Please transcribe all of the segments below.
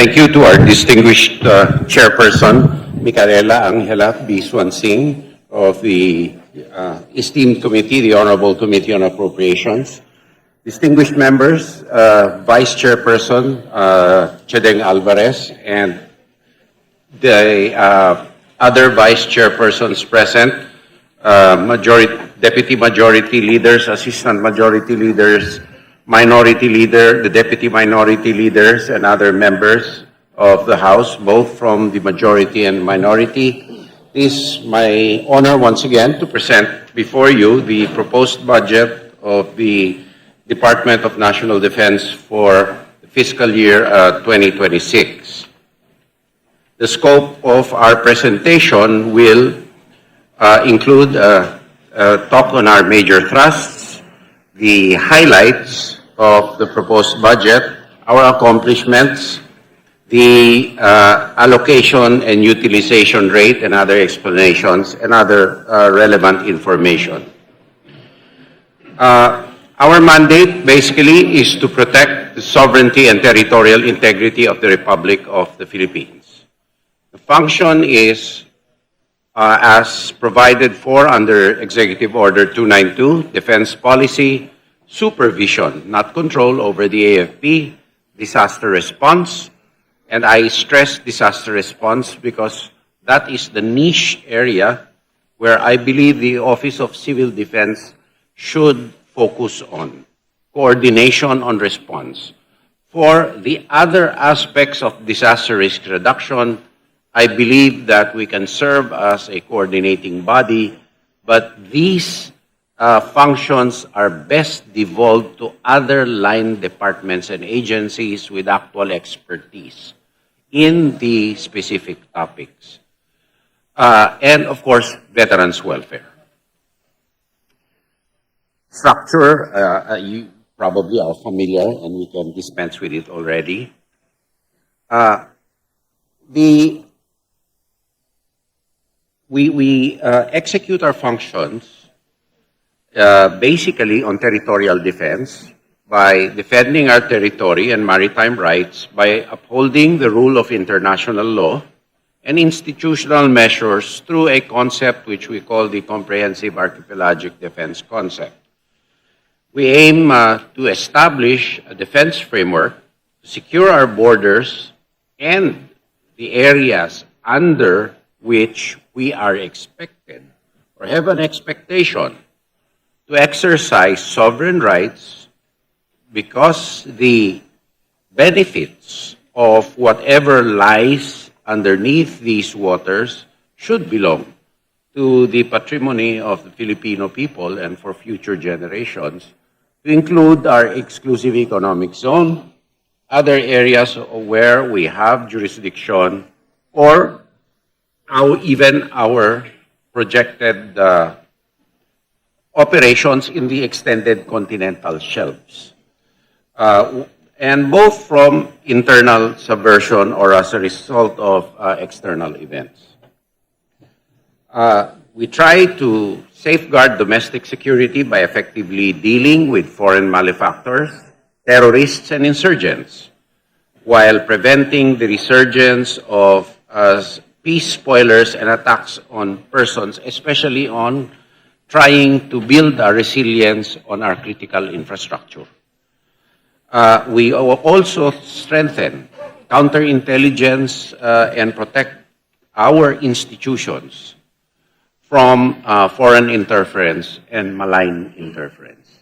Thank you to our distinguished uh, chairperson, Micaela Angela B. Swansing of the uh, esteemed committee, the Honorable Committee on Appropriations. Distinguished members, uh, Vice Chairperson uh, Chedeng Alvarez, and the uh, other vice chairpersons present, uh, majority, deputy majority leaders, assistant majority leaders, minority leader, the deputy minority leaders, and other members of the House, both from the majority and minority. It is my honor once again to present before you the proposed budget of the Department of National Defense for the fiscal year uh, 2026. The scope of our presentation will uh, include uh, a talk on our major thrusts, the highlights of the proposed budget, our accomplishments, the uh, allocation and utilization rate and other explanations and other uh, relevant information. Uh, Our mandate basically is to protect the sovereignty and territorial integrity of the Republic of the Philippines. The function is uh, as provided for under Executive Order 292, Defense Policy, supervision, not control over the AFP, disaster response, and I stress disaster response because that is the niche area where I believe the Office of Civil Defense should focus on. Coordination on response. For the other aspects of disaster risk reduction, I believe that we can serve as a coordinating body, but these uh, functions are best devolved to other line departments and agencies with actual expertise in the specific topics. Uh, and of course, veterans welfare. Structure, uh, uh, you probably are familiar and we can dispense with it already. Uh, the we, we uh, execute our functions uh, basically on territorial defense by defending our territory and maritime rights by upholding the rule of international law and institutional measures through a concept which we call the Comprehensive Archipelagic Defense Concept. We aim uh, to establish a defense framework to secure our borders and the areas under which we are expected or have an expectation to exercise sovereign rights because the benefits of whatever lies underneath these waters should belong to the patrimony of the Filipino people and for future generations, to include our exclusive economic zone, other areas where we have jurisdiction, or our, even our projected uh, operations in the extended continental shelves. Uh, and both from internal subversion or as a result of uh, external events. Uh, we try to safeguard domestic security by effectively dealing with foreign malefactors, terrorists, and insurgents, while preventing the resurgence of uh, peace spoilers and attacks on persons, especially on trying to build our resilience on our critical infrastructure. Uh, we also strengthen counterintelligence uh, and protect our institutions from uh, foreign interference and malign interference.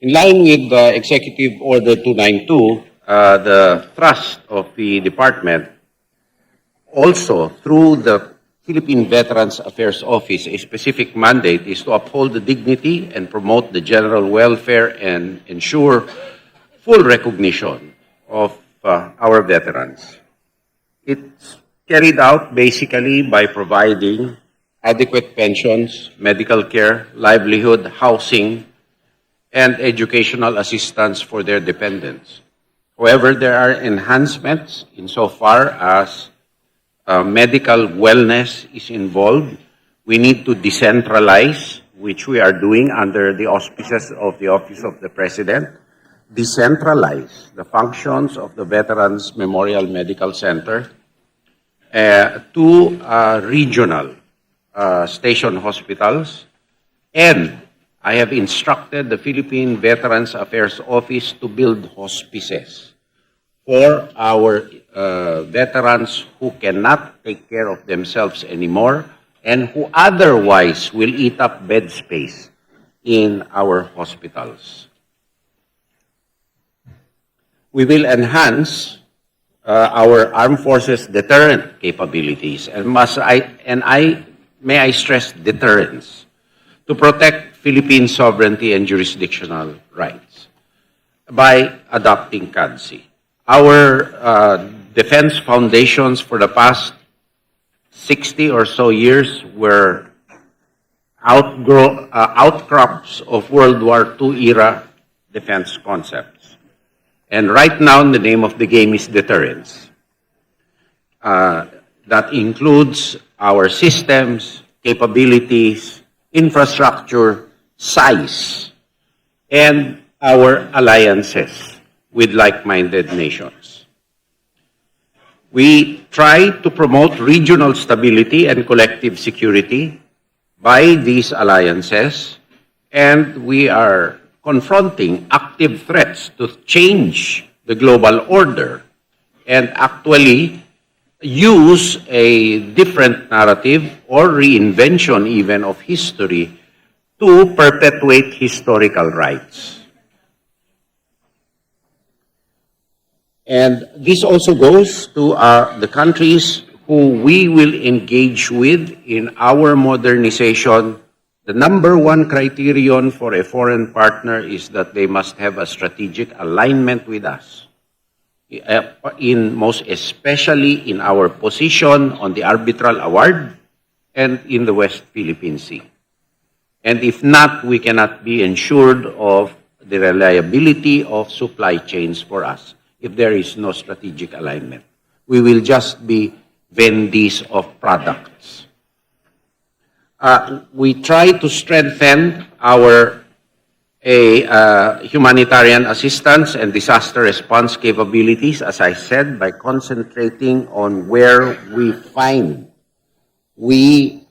In line with Executive Order 292, uh, the thrust of the department also through the Philippine Veterans Affairs Office, a specific mandate is to uphold the dignity and promote the general welfare and ensure full recognition of uh, our veterans. It's carried out basically by providing adequate pensions, medical care, livelihood, housing, and educational assistance for their dependents. However, there are enhancements insofar as uh, medical wellness is involved. We need to decentralize, which we are doing under the auspices of the Office of the President, decentralize the functions of the Veterans Memorial Medical Center uh, to uh, regional uh, station hospitals. And I have instructed the Philippine Veterans Affairs Office to build hospices for our uh, veterans who cannot take care of themselves anymore and who otherwise will eat up bed space in our hospitals. We will enhance uh, our armed forces deterrent capabilities and must I and I may I stress deterrence to protect Philippine sovereignty and jurisdictional rights by adopting CADC. Our uh, defense foundations for the past 60 or so years were outgrow, uh, outcrops of World War II era defense concepts. And right now, the name of the game is deterrence. Uh, that includes our systems, capabilities, infrastructure, size, and our alliances with like-minded nations. We try to promote regional stability and collective security by these alliances, and we are confronting active threats to change the global order and actually use a different narrative or reinvention even of history to perpetuate historical rights. And this also goes to uh, the countries who we will engage with in our modernization. The number one criterion for a foreign partner is that they must have a strategic alignment with us. Uh, In most especially in our position on the arbitral award and in the West Philippine Sea. And if not, we cannot be ensured of the reliability of supply chains for us if there is no strategic alignment. We will just be vendees of products. Uh, we try to strengthen our a, uh, humanitarian assistance and disaster response capabilities, as I said, by concentrating on where we find we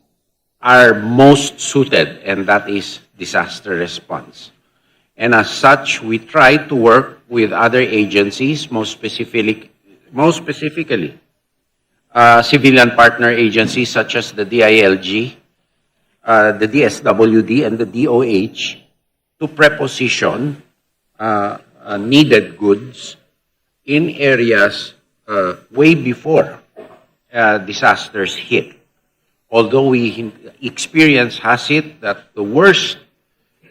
are most suited, and that is disaster response. And as such, we try to work with other agencies, most specifically, most specifically, uh, civilian partner agencies such as the DILG, uh, the DSWD, and the DOH to preposition uh, uh, needed goods in areas uh, way before uh, disasters hit. Although we experience has it that the worst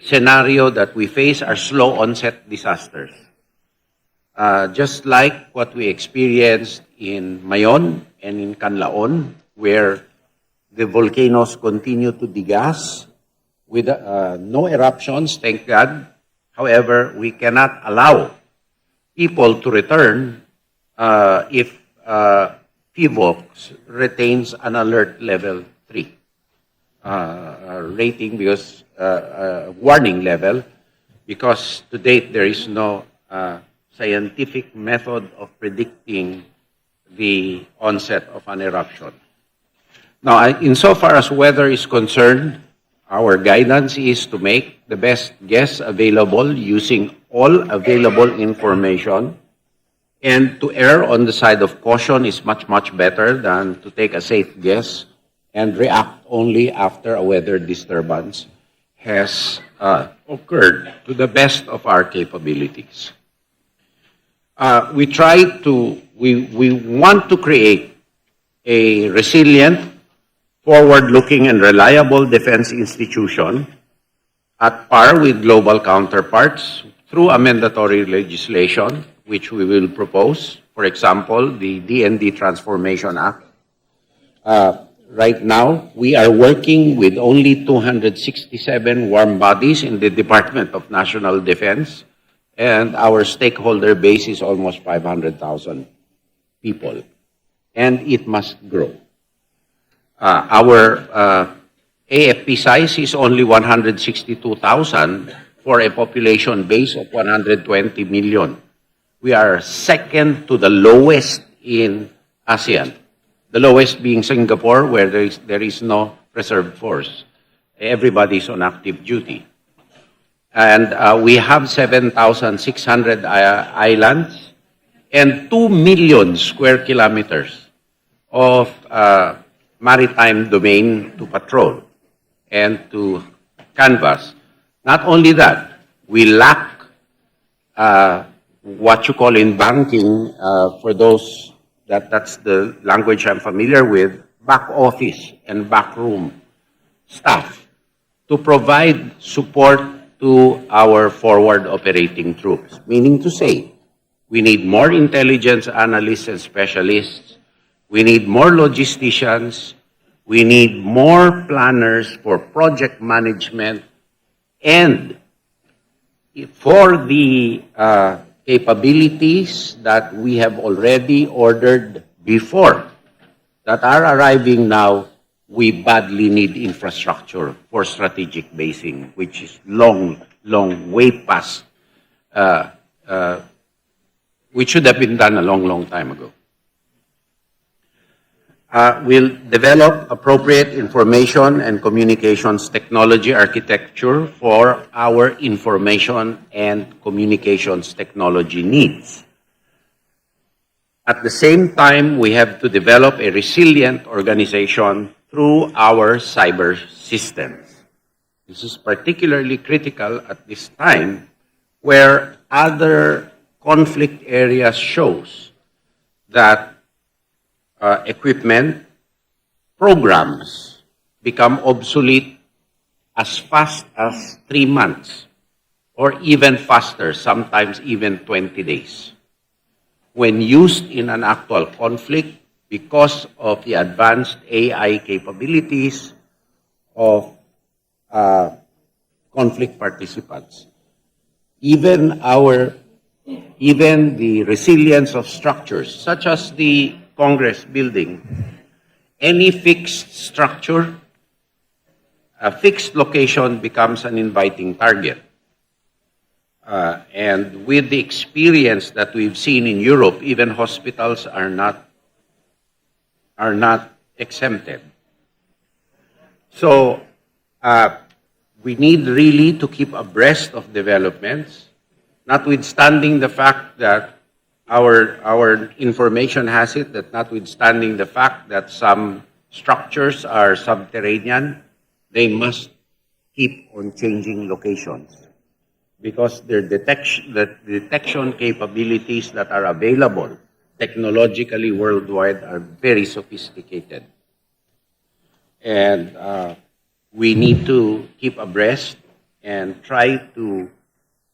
scenario that we face are slow onset disasters. Uh, just like what we experienced in Mayon and in Canlaon, where the volcanoes continue to degas with uh, no eruptions, thank God. However, we cannot allow people to return uh, if uh, PVOX retains an alert level 3 uh, rating because uh, uh, warning level because to date there is no uh, scientific method of predicting the onset of an eruption. Now, insofar as weather is concerned, our guidance is to make the best guess available using all available information. And to err on the side of caution is much, much better than to take a safe guess and react only after a weather disturbance has uh, occurred to the best of our capabilities. Uh, we try to, we, we want to create a resilient, forward-looking and reliable defense institution at par with global counterparts through a mandatory legislation, which we will propose. For example, the DND Transformation Act. Uh, right now, we are working with only 267 warm bodies in the Department of National Defense, and our stakeholder base is almost 500,000 people, and it must grow. Uh, our uh, AFP size is only 162,000, for a population base of 120 million. We are second to the lowest in ASEAN. The lowest being Singapore, where there is, there is no reserve force. Everybody's on active duty. And uh, we have 7,600 uh, islands and 2 million square kilometers of uh, maritime domain to patrol and to canvass. Not only that, we lack uh, what you call in banking, uh, for those that that's the language I'm familiar with, back office and back room staff to provide support to our forward operating troops. Meaning to say, we need more intelligence analysts and specialists. We need more logisticians. We need more planners for project management and for the uh, capabilities that we have already ordered before that are arriving now, we badly need infrastructure for strategic basing, which is long, long, way past, uh, uh, which should have been done a long, long time ago. Uh, we'll develop appropriate information and communications technology architecture for our information and communications technology needs. At the same time, we have to develop a resilient organization through our cyber systems. This is particularly critical at this time where other conflict areas shows that uh, equipment programs become obsolete as fast as three months or even faster, sometimes even 20 days. When used in an actual conflict because of the advanced AI capabilities of uh, conflict participants. Even our, even the resilience of structures, such as the Congress building, any fixed structure, a fixed location becomes an inviting target. Uh, and with the experience that we've seen in Europe, even hospitals are not are not exempted. So uh, we need really to keep abreast of developments, notwithstanding the fact that our, our information has it that notwithstanding the fact that some structures are subterranean, they must keep on changing locations because their detection, the detection capabilities that are available technologically worldwide are very sophisticated. And uh, we need to keep abreast and try to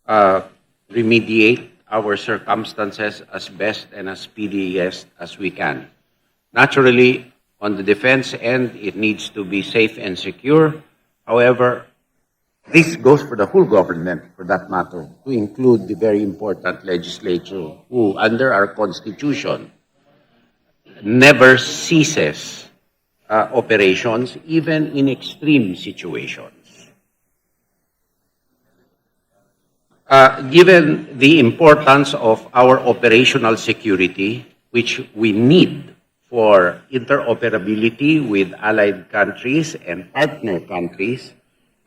uh, remediate our circumstances as best and as speediest as we can. Naturally, on the defense end, it needs to be safe and secure. However, this goes for the whole government, for that matter, to include the very important legislature who, under our constitution, never ceases uh, operations, even in extreme situations. Uh, given the importance of our operational security, which we need for interoperability with allied countries and partner countries,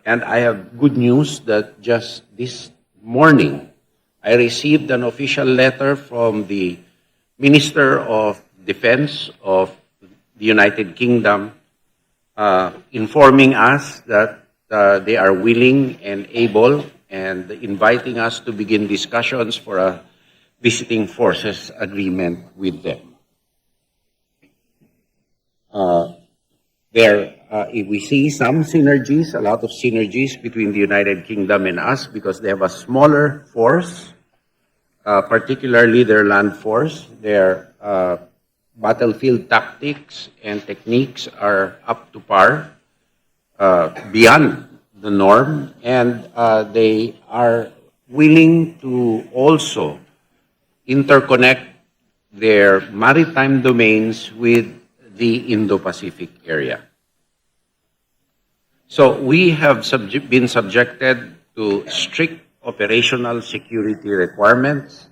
and I have good news that just this morning, I received an official letter from the Minister of Defense of the United Kingdom uh, informing us that uh, they are willing and able and inviting us to begin discussions for a visiting forces agreement with them. Uh, uh, if we see some synergies, a lot of synergies between the United Kingdom and us because they have a smaller force, uh, particularly their land force. Their uh, battlefield tactics and techniques are up to par, uh, beyond the norm, and uh, they are willing to also interconnect their maritime domains with the Indo-Pacific area. So we have subje- been subjected to strict operational security requirements.